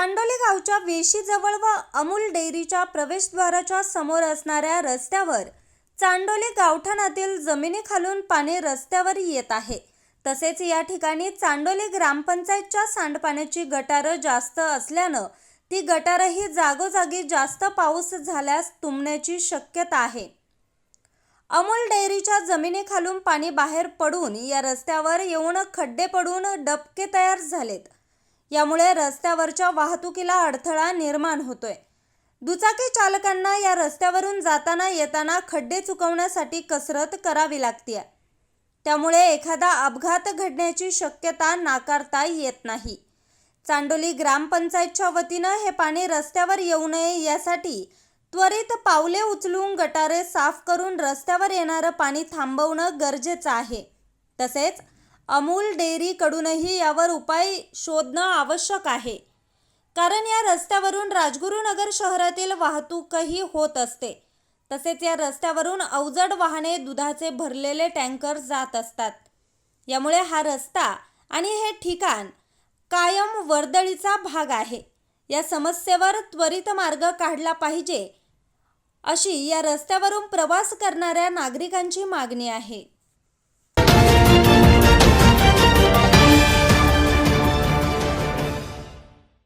चांडोली गावच्या वेशीजवळ व अमूल डेअरीच्या प्रवेशद्वाराच्या समोर असणाऱ्या रस्त्यावर चांडोली गावठाणातील जमिनीखालून पाणी रस्त्यावर येत आहे. तसेच या ठिकाणी चांडोली ग्रामपंचायतच्या सांडपाण्याची गटारं जास्त असल्यानं ती गटारही जागोजागी जास्त पाऊस झाल्यास तुंबण्याची शक्यता आहे. अमूल डेअरीच्या जमिनीखालून पाणी बाहेर पडून या रस्त्यावर येऊन खड्डे पडून डबके तयार झालेत. यामुळे रस्त्यावरच्या वाहतुकीला अडथळा निर्माण होतोय. दुचाकी चालकांना या रस्त्यावरून जाताना येताना खड्डे चुकवण्यासाठी कसरत करावी लागते त्यामुळे एखादा अपघात घडण्याची शक्यता नाकारता येत नाही. चांडोली ग्रामपंचायतच्या वतीनं हे पाणी रस्त्यावर येऊ नये यासाठी त्वरित पावले उचलून गटारे साफ करून रस्त्यावर येणारं पाणी थांबवणं गरजेचं आहे. तसेच अमूल डेअरीकडूनही यावर उपाय शोधणं आवश्यक आहे. कारण या रस्त्यावरून राजगुरुनगर शहरातील वाहतूकही होत असते. तसेच या रस्त्यावरून अवजड वाहने दुधाचे भरलेले टँकर जात असतात. यामुळे हा रस्ता आणि हे ठिकाण कायम वर्दळीचा भाग आहे. या समस्येवर त्वरित मार्ग काढला पाहिजे अशी या रस्त्यावरून प्रवास करणाऱ्या नागरिकांची मागणी आहे.